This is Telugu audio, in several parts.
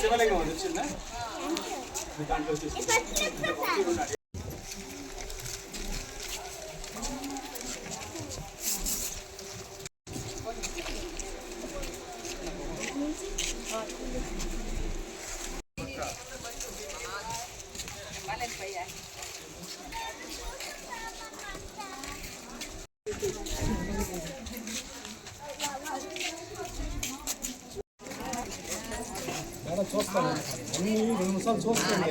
శివలింగం అది వచ్చిందా? దాంట్లో వచ్చేసి చూస్తాను అన్ని రెండు నిమిషాలు చూస్తాను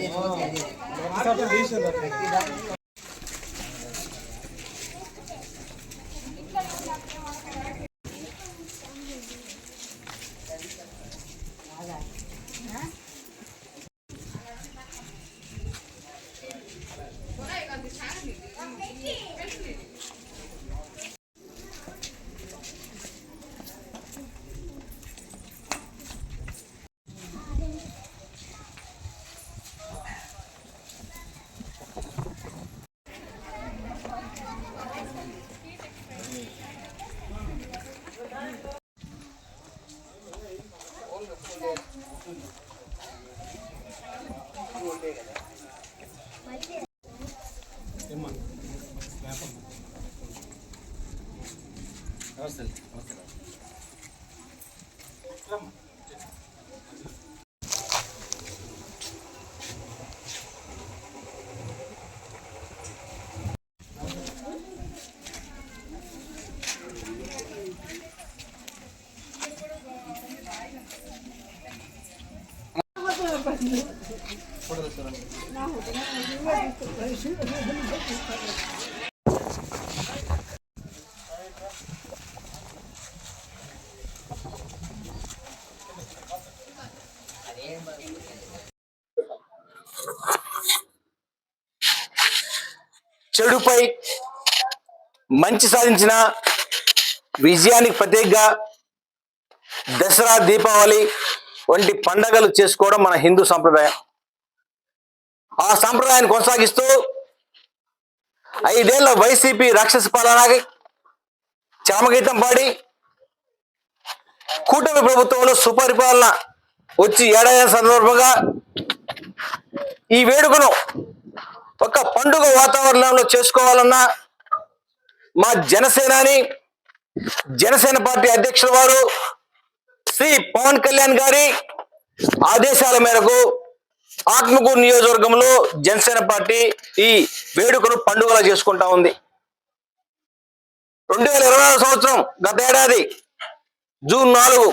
ಕೊಡದ ಸರ್ చెడుపై మంచి సాధించిన విజయానికి ప్రత్యేకగా దసరా దీపావళి వంటి పండగలు చేసుకోవడం మన హిందూ సంప్రదాయం. ఆ సంప్రదాయాన్ని కొనసాగిస్తూ ఐదేళ్ళ వైసీపీ రాక్షస పాలనకి చామగీతం పాడి కూటమి ప్రభుత్వంలో సుపరిపాలన వచ్చి ఏడాది సందర్భంగా ఈ వేడుకను ఒక పండుగ వాతావరణంలో చేసుకోవాలన్నా మా జనసేనాని జనసేన పార్టీ అధ్యక్షుల వారు శ్రీ పవన్ కళ్యాణ్ గారి ఆదేశాల మేరకు ఆత్మకూరు నియోజకవర్గంలో జనసేన పార్టీ ఈ వేడుకను పండుగలా చేసుకుంటా ఉంది. రెండు వేల ఇరవై నాలుగు సంవత్సరం గత ఏడాది జూన్ నాలుగు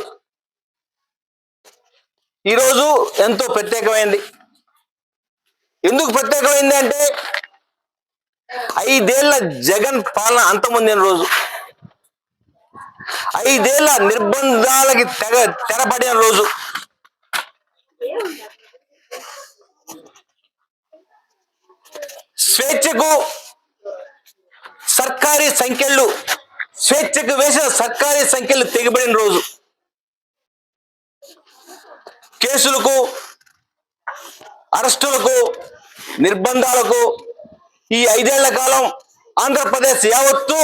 ఈరోజు ఎంతో ప్రత్యేకమైంది. ఎందుకు ప్రత్యేకమైంది అంటే ఐదేళ్ళ జగన్ పాలన అంతమొందిన రోజు. ఐదేళ్ళ నిర్బంధాలకి తెగ తెరపడిన రోజు. స్వేచ్ఛకు సర్కారీ సంఖ్యలు స్వేచ్ఛకు వేసిన సర్కారీ సంఖ్యలు తెగిపడిన రోజు. కేసులకు అరెస్టులకు నిర్బంధాలకు ఈ ఐదేళ్ళ కాలం ఆంధ్రప్రదేశ్ యావత్తు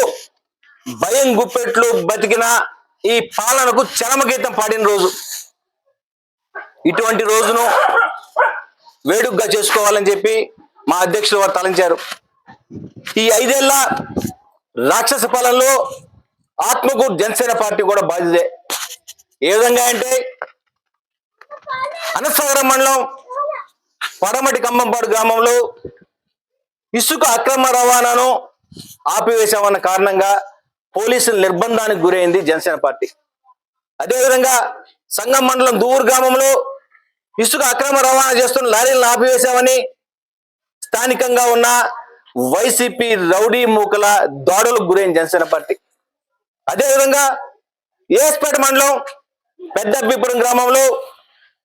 భయం గుప్పెట్లు బతికిన ఈ పాలనకు చరమగీతం పాడిన రోజు. ఇటువంటి రోజును వేడుగ్గా చేసుకోవాలని చెప్పి మా అధ్యక్షులు వారు తలంచారు. ఈ ఐదేళ్ళ రాక్షస పాలనలో ఆత్మకూరు జనసేన పార్టీ కూడా బాధ్యతే. ఏ విధంగా అంటే అనసాగరం మండలం పడమటి కంబంపాడు గ్రామంలో ఇసుక అక్రమ రవాణాను ఆపివేశామన్న కారణంగా పోలీసుల నిర్బంధానికి గురైంది జనసేన పార్టీ. అదేవిధంగా సంగం మండలం దూరు గ్రామంలో ఇసుక అక్రమ రవాణా చేస్తున్న లారీలను ఆపివేశామని స్థానికంగా ఉన్న వైసీపీ రౌడీ మూకల దాడులకు గురైంది జనసేన పార్టీ. అదేవిధంగా ఏస్పేట మండలం పెద్దబ్బిపురం గ్రామంలో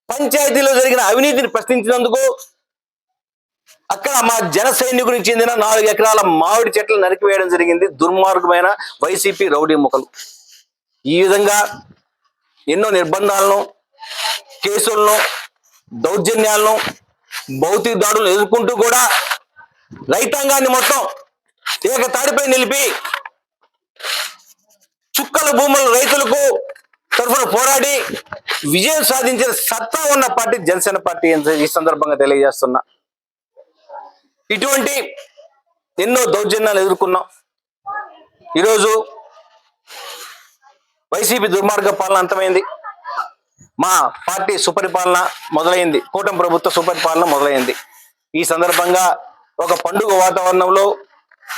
పంచాయతీలో జరిగిన అవినీతిని ప్రశ్నించినందుకు అక్కడ మా జన సైనికునికి చెందిన నాలుగు ఎకరాల మామిడి చెట్లు నరికివేయడం జరిగింది. దుర్మార్గమైన వైసీపీ రౌడీ ముఖలు ఈ విధంగా ఎన్నో నిర్బంధాలను కేసులను దౌర్జన్యాలను భౌతిక దాడులను ఎదుర్కొంటూ కూడా రైతాంగాన్ని మొత్తం ఏక తాడిపై నిలిపి చుక్కల భూములు రైతులకు తరఫున పోరాడి విజయం సాధించిన సత్తా ఉన్న పార్టీ జనసేన పార్టీ అని ఈ సందర్భంగా తెలియజేస్తున్నా. ఇటువంటి ఎన్నో దౌర్జన్యాలు ఎదుర్కొన్నాం. ఈరోజు వైసీపీ దుర్మార్గ పాలన అంతమైంది. మా పార్టీ సుపరిపాలన మొదలైంది. కూటమి ప్రభుత్వ సుపరిపాలన మొదలైంది. ఈ సందర్భంగా ఒక పండుగ వాతావరణంలో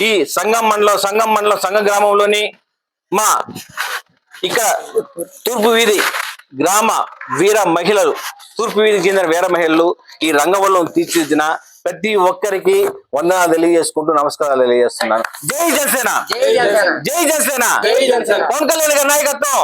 ఈ సంగం మండలం సంగం మండలం సంఘ గ్రామంలోని మా ఇక్కడ తూర్పు వీధి గ్రామ వీర మహిళలు తూర్పు వీధికి చెందిన వీర మహిళలు ఈ రంగవల్లం తీర్చిదిద్దిన ప్రతి ఒక్కరికి వందనాలు తెలియజేసుకుంటూ నమస్కారాలు తెలియజేస్తున్నాను. జై జనసేన! జై జనసేన. పవన్ కళ్యాణ్ గారి నాయకత్వం.